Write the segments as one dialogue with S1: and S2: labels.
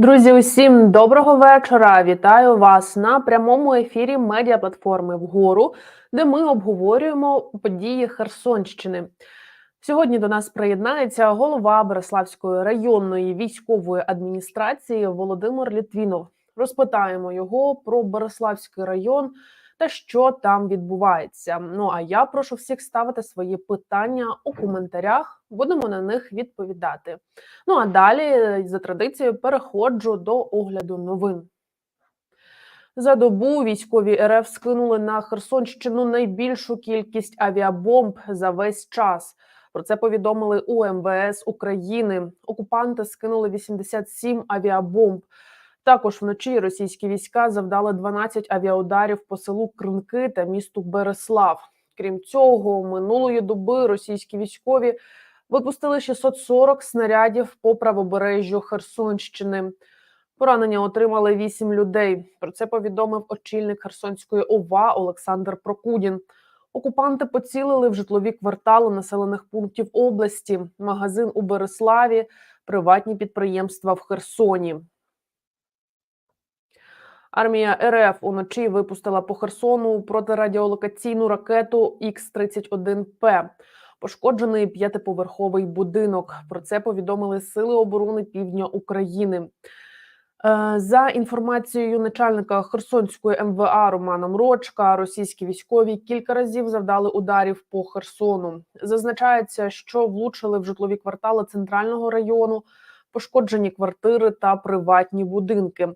S1: Друзі, усім доброго вечора. Вітаю вас на прямому ефірі медіаплатформи вгору, де ми обговорюємо події Херсонщини. Сьогодні до нас приєднається голова Береславської районної військової адміністрації Володимир Літвінов. Розпитаємо його про Береславський район та що там відбувається. Ну а я прошу всіх ставити свої питання у коментарях. Будемо на них відповідати. Ну а далі, за традицією, переходжу до огляду новин. За добу військові РФ скинули на Херсонщину найбільшу кількість авіабомб за весь час. Про це повідомили у МВС України. Окупанти скинули 87 авіабомб. Також вночі російські війська завдали 12 авіаударів по селу Кринки та місту Береслав. Крім цього, минулої доби російські військові випустили 640 снарядів по правобережжю Херсонщини. Поранення отримали 8 людей. Про це повідомив очільник Херсонської ОВА Олександр Прокудін. Окупанти поцілили в житлові квартали населених пунктів області, магазин у Береславі, приватні підприємства в Херсоні. Армія РФ уночі випустила по Херсону протирадіолокаційну ракету Х-31П. Пошкоджений п'ятиповерховий будинок. Про це повідомили Сили оборони Півдня України. Е, За інформацією начальника Херсонської МВА Романа Мрочка, російські військові кілька разів завдали ударів по Херсону. Зазначається, що влучили в житлові квартали центрального району, пошкоджені квартири та приватні будинки.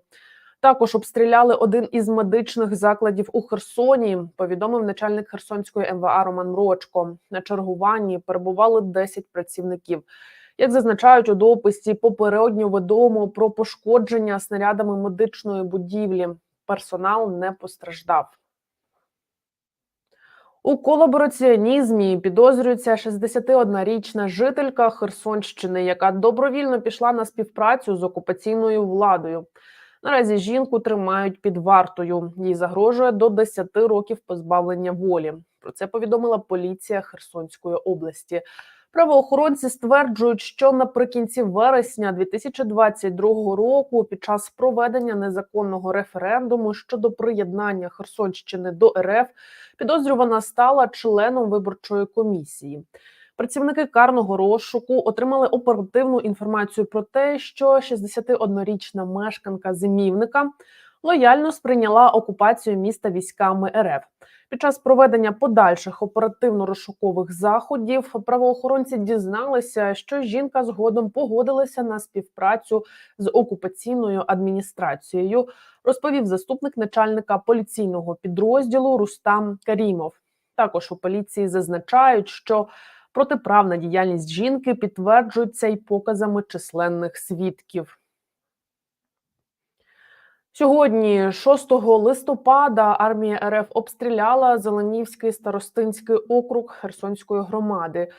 S1: Також обстріляли один із медичних закладів у Херсоні. Повідомив начальник Херсонської МВА Роман Мрочко. На чергуванні перебували 10 працівників. Як зазначають у дописі, попередньо відомо про пошкодження снарядами медичної будівлі. Персонал не постраждав. У колабораціонізмі підозрюється 61-річна жителька Херсонщини, яка добровільно пішла на співпрацю з окупаційною владою. Наразі жінку тримають під вартою. Їй загрожує до 10 років позбавлення волі. Про це повідомила поліція Херсонської області. Правоохоронці стверджують, що наприкінці вересня 2022 року, під час проведення незаконного референдуму щодо приєднання Херсонщини до РФ, підозрювана стала членом виборчої комісії. Працівники карного розшуку отримали оперативну інформацію про те, що 61-річна мешканка зимівника лояльно сприйняла окупацію міста військами РФ. Під час проведення подальших оперативно-розшукових заходів правоохоронці дізналися, що жінка згодом погодилася на співпрацю з окупаційною адміністрацією, розповів заступник начальника поліційного підрозділу Рустам Карімов. Також у поліції зазначають, що Протиправна діяльність жінки підтверджується й показами численних свідків. Сьогодні, 6 листопада, армія РФ обстріляла Зеленівський старостинський округ Херсонської громади.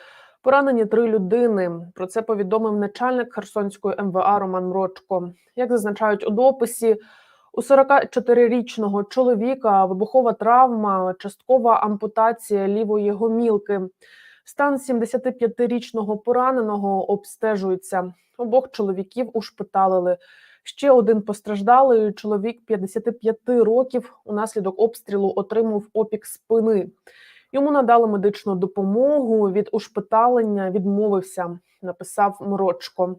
S1: Поранені три людини. Про це повідомив начальник Херсонської МВА Роман Мрочко. Як зазначають у дописі, у 44-річного чоловіка вибухова травма, часткова ампутація лівої гомілки. Стан 75-річного пораненого обстежується. Обох чоловіків ушпиталили. Ще один постраждалий чоловік 55 років унаслідок обстрілу отримав опік спини. Йому надали медичну допомогу. Від ушпиталення відмовився, написав Мрочко.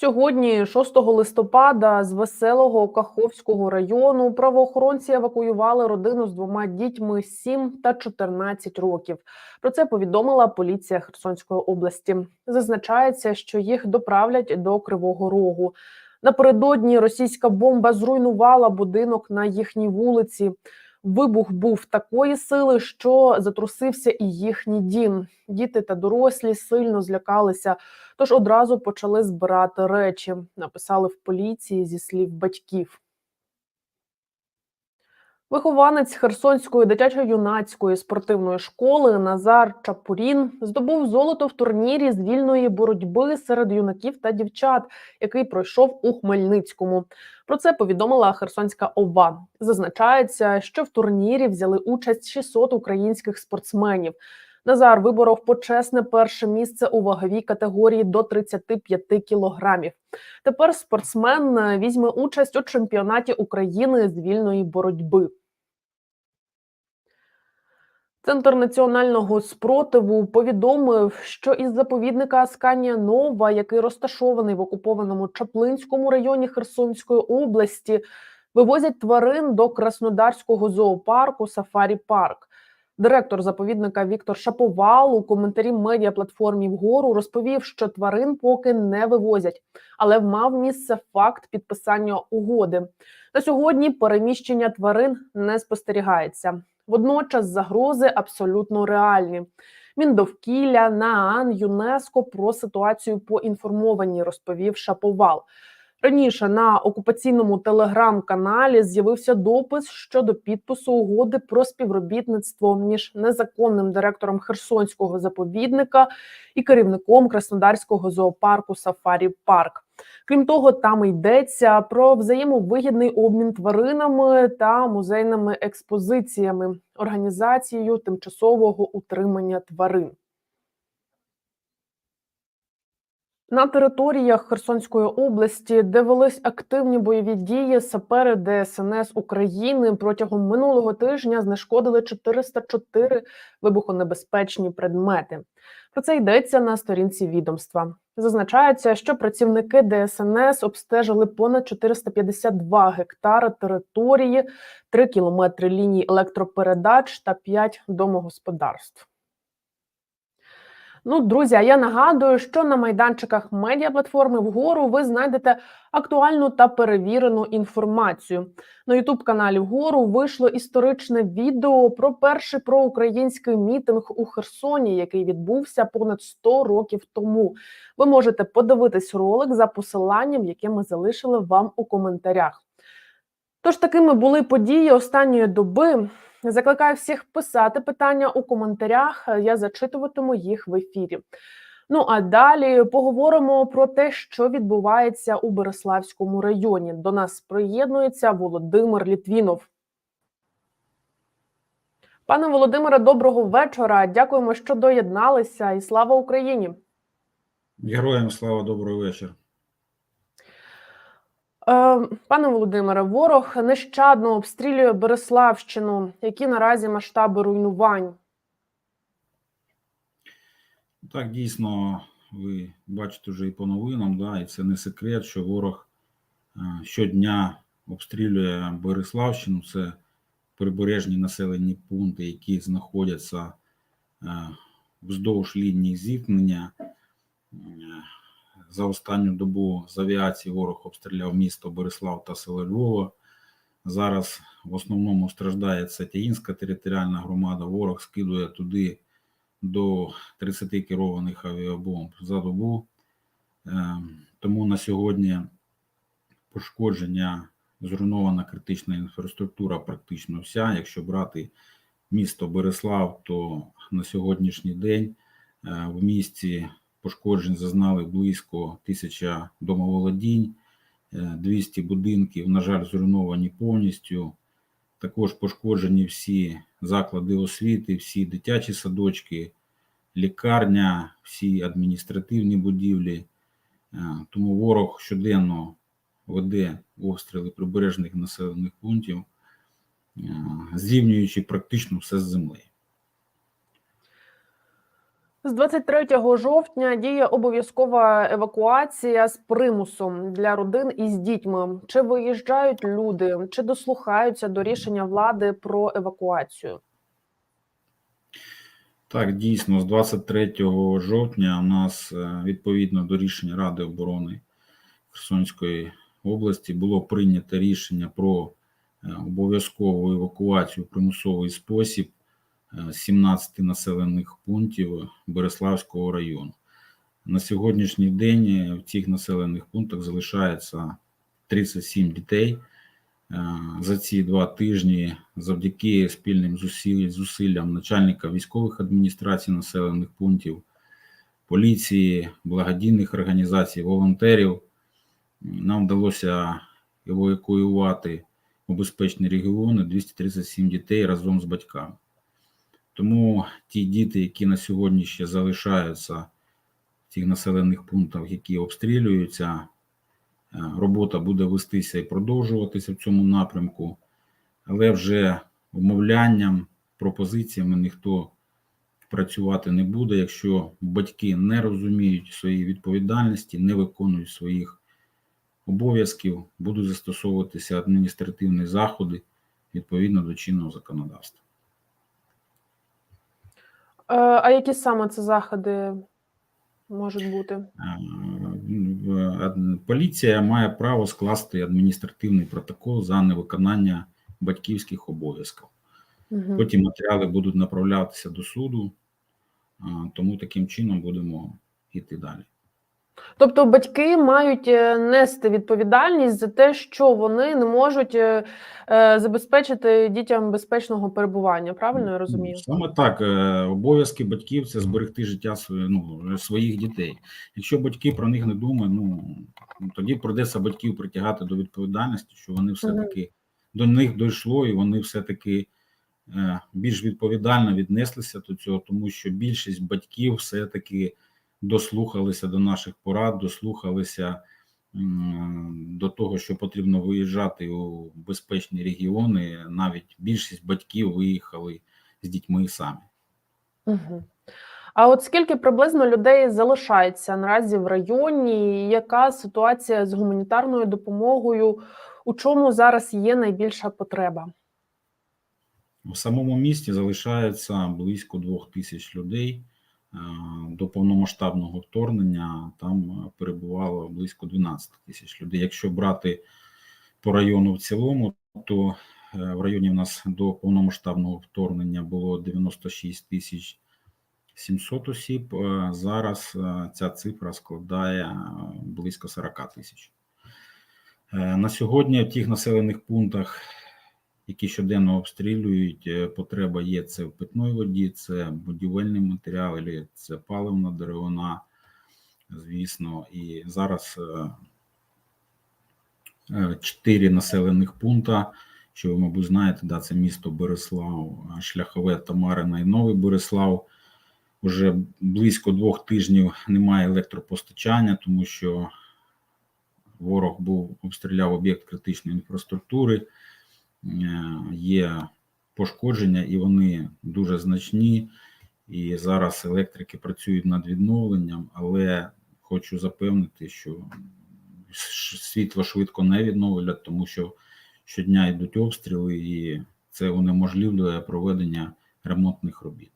S1: Сьогодні, 6 листопада, з веселого Каховського району правоохоронці евакуювали родину з двома дітьми 7 та 14 років. Про це повідомила поліція Херсонської області. Зазначається, що їх доправлять до Кривого Рогу. Напередодні російська бомба зруйнувала будинок на їхній вулиці. Вибух був такої сили, що затрусився і їхній дім. Діти та дорослі сильно злякалися, тож одразу почали збирати речі. Написали в поліції зі слів батьків. Вихованець Херсонської дитячо-юнацької спортивної школи Назар Чапурін здобув золото в турнірі з вільної боротьби серед юнаків та дівчат, який пройшов у Хмельницькому. Про це повідомила Херсонська ОВА. Зазначається, що в турнірі взяли участь 600 українських спортсменів. Назар виборов почесне перше місце у ваговій категорії до 35 кілограмів. Тепер спортсмен е, візьме участь у чемпіонаті України з вільної боротьби. Центр національного спротиву повідомив, що із заповідника Асканія Нова, який розташований в окупованому Чаплинському районі Херсонської області, вивозять тварин до Краснодарського зоопарку Сафарі Парк. Директор заповідника Віктор Шаповал у коментарі медіаплатформі вгору розповів, що тварин поки не вивозять, але мав місце факт підписання угоди. На сьогодні переміщення тварин не спостерігається. Водночас загрози абсолютно реальні. Міндовкілля, НААН, ЮНЕСКО про ситуацію поінформовані, розповів Шаповал. Раніше на окупаційному телеграм-каналі з'явився допис щодо підпису угоди про співробітництво між незаконним директором Херсонського заповідника і керівником Краснодарського зоопарку Сафарі Парк. Крім того, там йдеться про взаємовигідний обмін тваринами та музейними експозиціями, організацією тимчасового утримання тварин. На територіях Херсонської області, де велись активні бойові дії, сапери ДСНС України протягом минулого тижня знешкодили 404 вибухонебезпечні предмети. Про це йдеться на сторінці відомства. Зазначається, що працівники ДСНС обстежили понад 452 гектари території, 3 кілометри ліній електропередач та 5 домогосподарств. Ну, друзі, а я нагадую, що на майданчиках медіаплатформи вгору ви знайдете актуальну та перевірену інформацію. На Ютуб-каналі вгору вийшло історичне відео про перший проукраїнський мітинг у Херсоні, який відбувся понад 100 років тому. Ви можете подивитись ролик за посиланням, яке ми залишили вам у коментарях. Тож такими були події останньої доби. Закликаю всіх писати питання у коментарях. Я зачитуватиму їх в ефірі. Ну а далі поговоримо про те, що відбувається у Береславському районі. До нас приєднується Володимир Літвінов. Пане Володимире, доброго вечора. Дякуємо, що доєдналися, і слава Україні.
S2: Героям слава добрий вечір.
S1: Е, Пане Володимире, ворог нещадно обстрілює Береславщину. Які наразі масштаби руйнувань?
S2: Так, дійсно, ви бачите вже і по новинам, да, і це не секрет, що ворог е, щодня обстрілює Береславщину. Це прибережні населені пункти, які знаходяться е, вздовж лінії зіткнення. За останню добу з авіації ворог обстріляв місто Борислав та село Львова. Зараз в основному страждає це Тяїнська територіальна громада. Ворог скидує туди до 30 керованих авіабомб за добу. Е, Тому на сьогодні пошкодження, зруйнована критична інфраструктура практично вся. Якщо брати місто Береслав, то на сьогоднішній день е, в місті пошкоджень зазнали близько тисяча домоволодінь, е, 200 будинків, на жаль, зруйновані повністю. Також пошкоджені всі заклади освіти, всі дитячі садочки, лікарня, всі адміністративні будівлі. Е, Тому ворог щоденно веде обстріли прибережних населених пунктів, е, зрівнюючи практично все з землею.
S1: З 23 жовтня діє обов'язкова евакуація з примусом для родин із дітьми. Чи виїжджають люди, чи дослухаються до рішення влади про евакуацію?
S2: Так, дійсно, з 23 жовтня у нас е, відповідно до рішення Ради оборони Херсонської області було прийнято рішення про е, обов'язкову евакуацію в примусовий спосіб 17 населених пунктів Береславського району. На сьогоднішній день е, в цих населених пунктах залишається 37 дітей. Е, За ці два тижні, завдяки спільним зусиллям начальника військових адміністрацій населених пунктів, поліції, благодійних організацій, волонтерів, нам вдалося евакуювати у безпечні регіони 237 дітей разом з батьками. Тому ті діти, які на сьогодні ще залишаються в тих населених пунктах, які обстрілюються, е, робота буде вестися і продовжуватися в цьому напрямку, але вже умовлянням, пропозиціями ніхто працювати не буде, якщо батьки не розуміють своєї відповідальності, не виконують своїх обов'язків, будуть застосовуватися адміністративні заходи відповідно до чинного законодавства.
S1: Е, А які саме це заходи можуть бути?
S2: Е, ад- Поліція має право скласти адміністративний протокол за невиконання батьківських обов'язків.
S1: Угу.
S2: Потім матеріали будуть направлятися до суду, тому таким чином будемо йти далі.
S1: Тобто батьки мають е, нести відповідальність за те, що вони не можуть е, е, забезпечити дітям безпечного перебування. Правильно я розумію?
S2: Саме так, обов'язки батьків це зберегти життя ну, своїх дітей. Якщо батьки про них не думають, ну тоді придеться батьків притягати до відповідальності, що вони все-таки до них дійшло, і вони все-таки е, більш відповідально віднеслися до цього, тому що більшість батьків все-таки дослухалися до наших порад, дослухалися до того, що потрібно виїжджати у безпечні регіони. Навіть більшість батьків виїхали з дітьми самі.
S1: Угу. А от скільки приблизно людей залишається наразі в районі? Яка ситуація з гуманітарною допомогою? У чому зараз є найбільша потреба?
S2: В самому місті залишається близько двох тисяч людей. Е, До повномасштабного вторгнення там перебувало близько 12 тисяч людей. Якщо брати по району в цілому, то е, в районі в нас до повномасштабного вторгнення було 96 тисяч 700 осіб. Е, Зараз ця цифра складає близько 40 тисяч. На сьогодні в тих населених пунктах, які щоденно обстрілюють, е, потреба є це в питної воді, це будівельний матеріал, це паливна деревина, звісно. І зараз е, е, чотири населених пункта, що ви, мабуть, знаєте, да, це місто Береслав, Шляхове, Тамарина і Новий Береслав. Уже близько двох тижнів немає електропостачання, тому що ворог був обстріляв об'єкт критичної інфраструктури, є пошкодження, і вони дуже значні. І зараз електрики працюють над відновленням, але хочу запевнити, що світло швидко не відновлять, тому що щодня йдуть обстріли, і це унеможливлює проведення ремонтних робіт.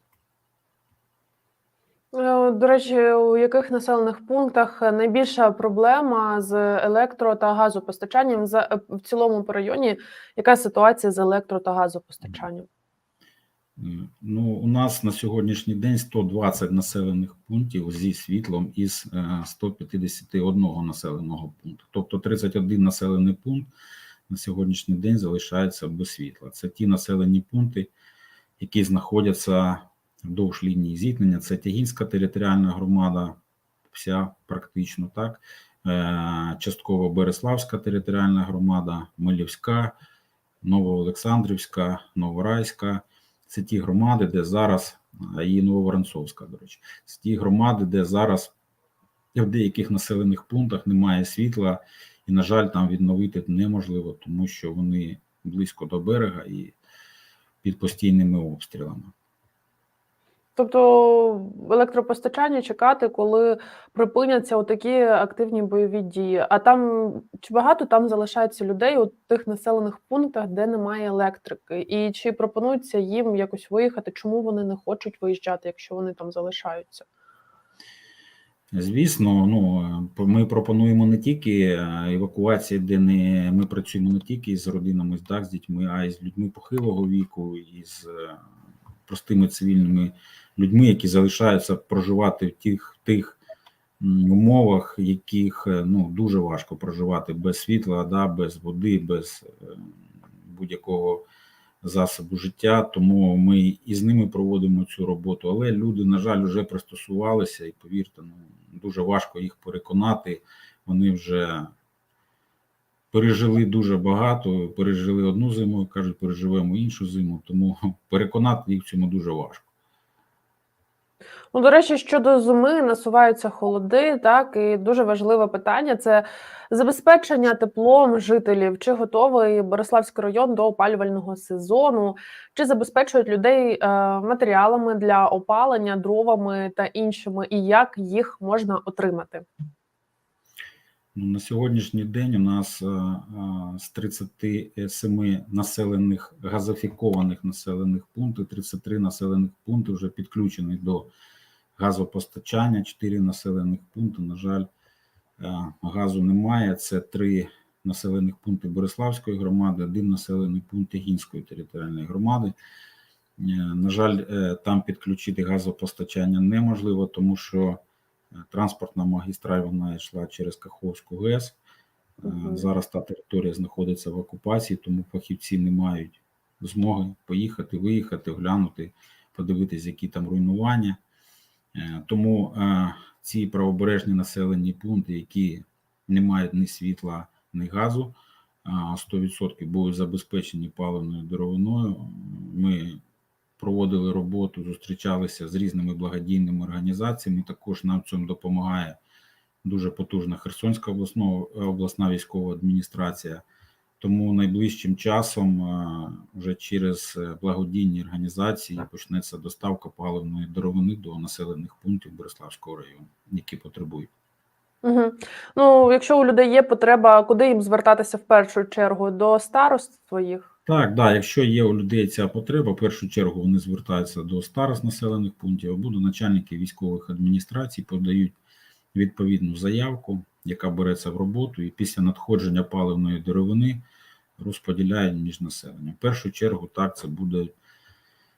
S1: Е, До речі, у яких населених пунктах найбільша проблема з електро та газопостачанням за е, в цілому по районі? Яка ситуація з електро та газопостачанням?
S2: Е, Ну, у нас на сьогоднішній день 120 населених пунктів зі світлом із е, 151 населеного пункту. Тобто 31 населений пункт на сьогоднішній день залишається без світла. Це ті населені пункти, які знаходяться вдовж лінії зіткнення. Це Тягінська територіальна громада, вся практично так. Е, Частково Береславська територіальна громада, Милівська, Новоолександрівська, Новорайська. Це ті громади, де зараз і Нововоронцовська, до речі, це ті громади, де зараз в деяких населених пунктах немає світла, і, на жаль, там відновити неможливо, тому що вони близько до берега і під постійними обстрілами.
S1: Тобто електропостачання чекати, коли припиняться отакі активні бойові дії. А там чи багато там залишається людей у тих населених пунктах, де немає електрики, і чи пропонується їм якось виїхати? Чому вони не хочуть виїжджати, якщо вони там залишаються?
S2: Звісно, ну ми пропонуємо не тільки е, евакуації, де не ми працюємо не тільки з родинами так, з дітьми, а й з людьми похилого віку, і з е, простими цивільними людьми, які залишаються проживати в тих тих умовах, яких е, ну дуже важко проживати без світла, да, без води, без е, будь-якого засобу життя. Тому ми і з ними проводимо цю роботу. Але люди, на жаль, вже пристосувалися, і повірте, ну дуже важко їх переконати. Вони вже пережили дуже багато, пережили одну зиму, кажуть, переживемо іншу зиму. Тому переконати їх в цьому дуже важко.
S1: Ну, до речі, щодо зими насуваються холоди, так і дуже важливе питання це забезпечення теплом жителів. Чи готовий Бориславський район до опалювального сезону, чи забезпечують людей е, матеріалами для опалення, дровами та іншими, і як їх можна отримати?
S2: Ну, на сьогоднішній день у нас е, е, з 37 населених газифікованих населених пунктів 33 населених пункти вже підключені до газопостачання. 4 населених пункти, на жаль, е, газу немає. Це три населених пункти Бориславської громади, один населений пункт Ягінської територіальної громади. На жаль, там підключити газопостачання неможливо, тому що транспортна магістраль вона йшла через Каховську ГЕС. Е, Зараз та територія знаходиться в окупації, тому фахівці не мають змоги поїхати, виїхати, оглянути, подивитись, які там руйнування. Е, Тому е, ці правобережні населені пункти, які не мають ні світла, ні газу, 100% будуть забезпечені паливною деревиною. Ми проводили роботу, зустрічалися з різними благодійними організаціями. Також нам в цьому допомагає дуже потужна Херсонська обласна, обласна військова адміністрація. Тому найближчим часом е, вже через е, благодійні організації почнеться доставка паливної деревини до населених пунктів Бориславського району, які потребують.
S1: Угу. Ну, якщо у людей є потреба, куди їм звертатися в першу чергу? До старост своїх?
S2: Так, да, якщо є у людей ця потреба, в першу чергу вони звертаються до старост населених пунктів або до начальників військових адміністрацій, подають відповідну заявку, яка береться в роботу, і після надходження паливної деревини розподіляють між населенням. В першу чергу, так, це буде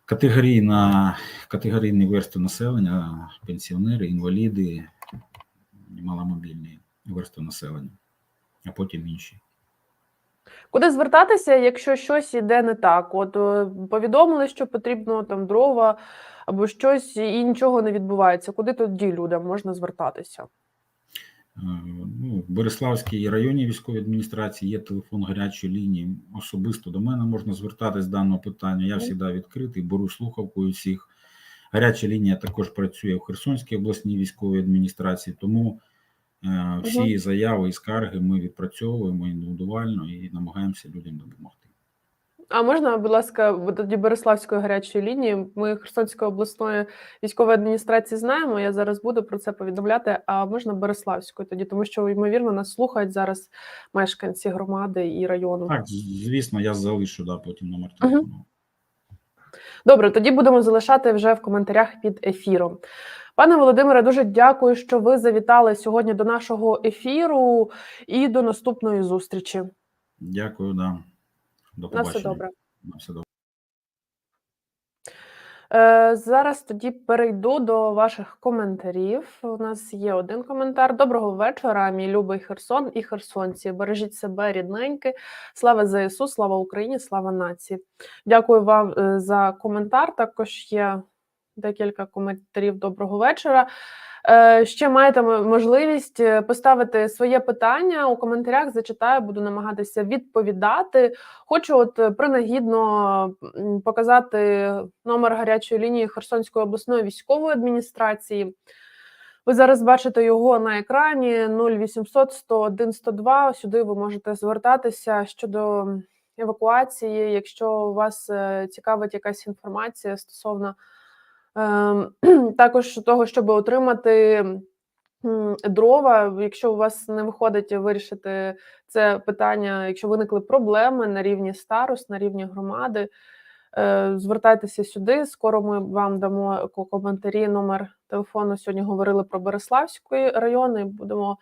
S2: категорійна, категорійні верстви населення, пенсіонери, інваліди, маломобільні верстви населення, а потім інші.
S1: Куди звертатися, якщо щось іде не так? От е, повідомили, що потрібно там дрова або щось, і нічого не відбувається. Куди тоді людям можна звертатися?
S2: Е, Ну, в Береславській районній військовій адміністрації є телефон гарячої лінії. Особисто до мене можна звертатись з даного питання. Я завжди відкритий, беру слухавку у всіх. Гаряча лінія також працює в Херсонській обласній військовій адміністрації, тому всі
S1: Мгм.
S2: заяви і скарги ми відпрацьовуємо індивідуально і намагаємося людям допомогти.
S1: А можна, будь ласка, тоді Береславської гарячої лінії? Ми Херсонської обласної військової адміністрації знаємо. Я зараз буду про це повідомляти. А можна Береславської тоді, тому що ймовірно нас слухають зараз мешканці громади і району.
S2: Так, звісно, я залишу да, потім номер телефону.
S1: Добре, тоді будемо залишати вже в коментарях під ефіром. Пане Володимире, дуже дякую, що ви завітали сьогодні до нашого ефіру і до наступної зустрічі.
S2: Дякую, да. До
S1: На все добре.
S2: На все добре.
S1: Е, зараз тоді перейду до ваших коментарів. У нас є один коментар. Доброго вечора, мій любий Херсон і херсонці. Бережіть себе, рідненьки. Слава ЗСУ, слава Україні, слава нації. Дякую вам е, за коментар. Також є декілька коментарів. Доброго вечора. Е, Ще маєте можливість е, поставити своє питання у коментарях. Зачитаю, буду намагатися відповідати. Хочу от е, принагідно показати номер гарячої лінії Херсонської обласної військової адміністрації. Ви зараз бачите його на екрані 0800 101 102. Сюди ви можете звертатися щодо евакуації, якщо вас е, цікавить якась інформація стосовно також того, щоб отримати дрова, якщо у вас не виходить вирішити це питання, якщо виникли проблеми на рівні старост, на рівні громади, е, звертайтеся сюди. Скоро ми вам дамо коментарі. Номер телефону сьогодні говорили про Береславський район, і будемо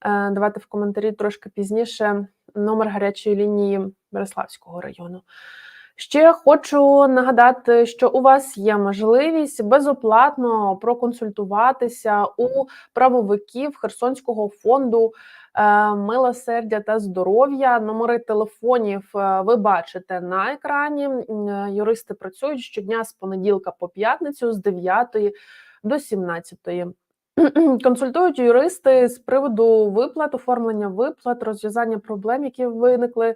S1: е, давати в коментарі трошки пізніше номер гарячої лінії Береславського району. Ще хочу нагадати, що у вас є можливість безоплатно проконсультуватися у правовиків Херсонського фонду е, милосердя та здоров'я. Номери телефонів е, ви бачите на екрані. Е, Юристи працюють щодня з понеділка по п'ятницю з 9 до 17. Консультують юристи з приводу виплат, оформлення виплат, розв'язання проблем, які виникли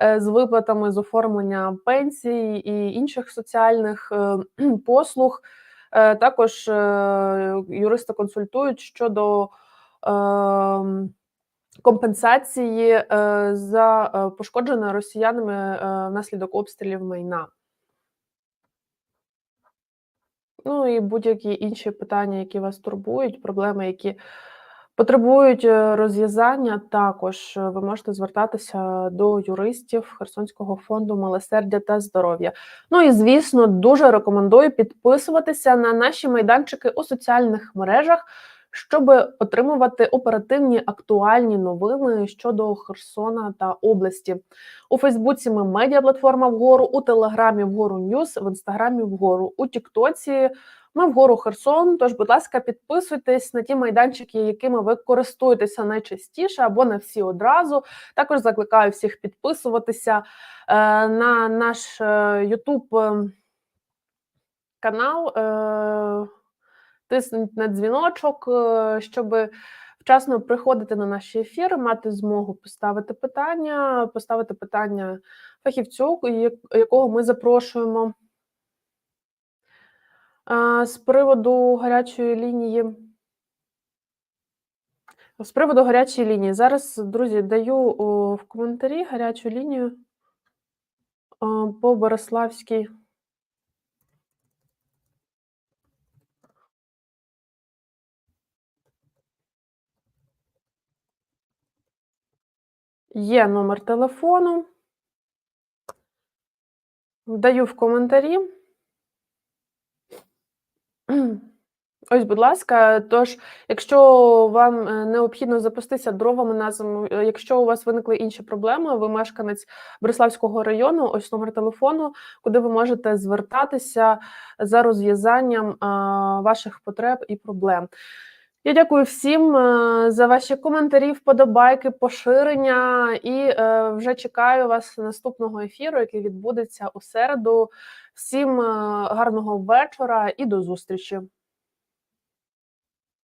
S1: з виплатами з оформлення пенсій і інших соціальних е, послуг. Е, Також е, юристи консультують щодо е, компенсації е, за е, пошкоджене росіянами е, внаслідок обстрілів майна. Ну і будь-які інші питання, які вас турбують, проблеми, які потребують е, розв'язання, також ви можете звертатися до юристів Херсонського фонду милосердя та здоров'я. Ну і звісно, дуже рекомендую підписуватися на наші майданчики у соціальних мережах, щоб отримувати оперативні актуальні новини щодо Херсона та області. У Фейсбуці ми медіаплатформа вгору, у Телеграмі вгору Ньюс, в інстаграмі вгору, у Тіктоці. Ми вгору Херсон. Тож, будь ласка, підписуйтесь на ті майданчики, якими ви користуєтеся найчастіше або на всі одразу. Також закликаю всіх підписуватися е, на наш е, YouTube е, канал. Тисніть на дзвіночок, щоб вчасно приходити на наші ефіри, мати змогу поставити питання, поставити питання фахівцю, якого ми запрошуємо. З приводу гарячої лінії. З приводу гарячої лінії. Зараз, друзі, даю в коментарі гарячу лінію по Бориславській. Є номер телефону. Вдаю в коментарі. Ось, будь ласка, тож, якщо вам е, необхідно запастися дровами на зиму, е, якщо у вас виникли інші проблеми, ви мешканець Бориславського району, ось номер телефону, куди ви можете звертатися за розв'язанням ваших потреб і проблем. Я дякую всім е, за ваші коментарі, вподобайки, поширення, і е, вже чекаю вас наступного ефіру, який відбудеться у середу. Всім е, гарного вечора і до зустрічі.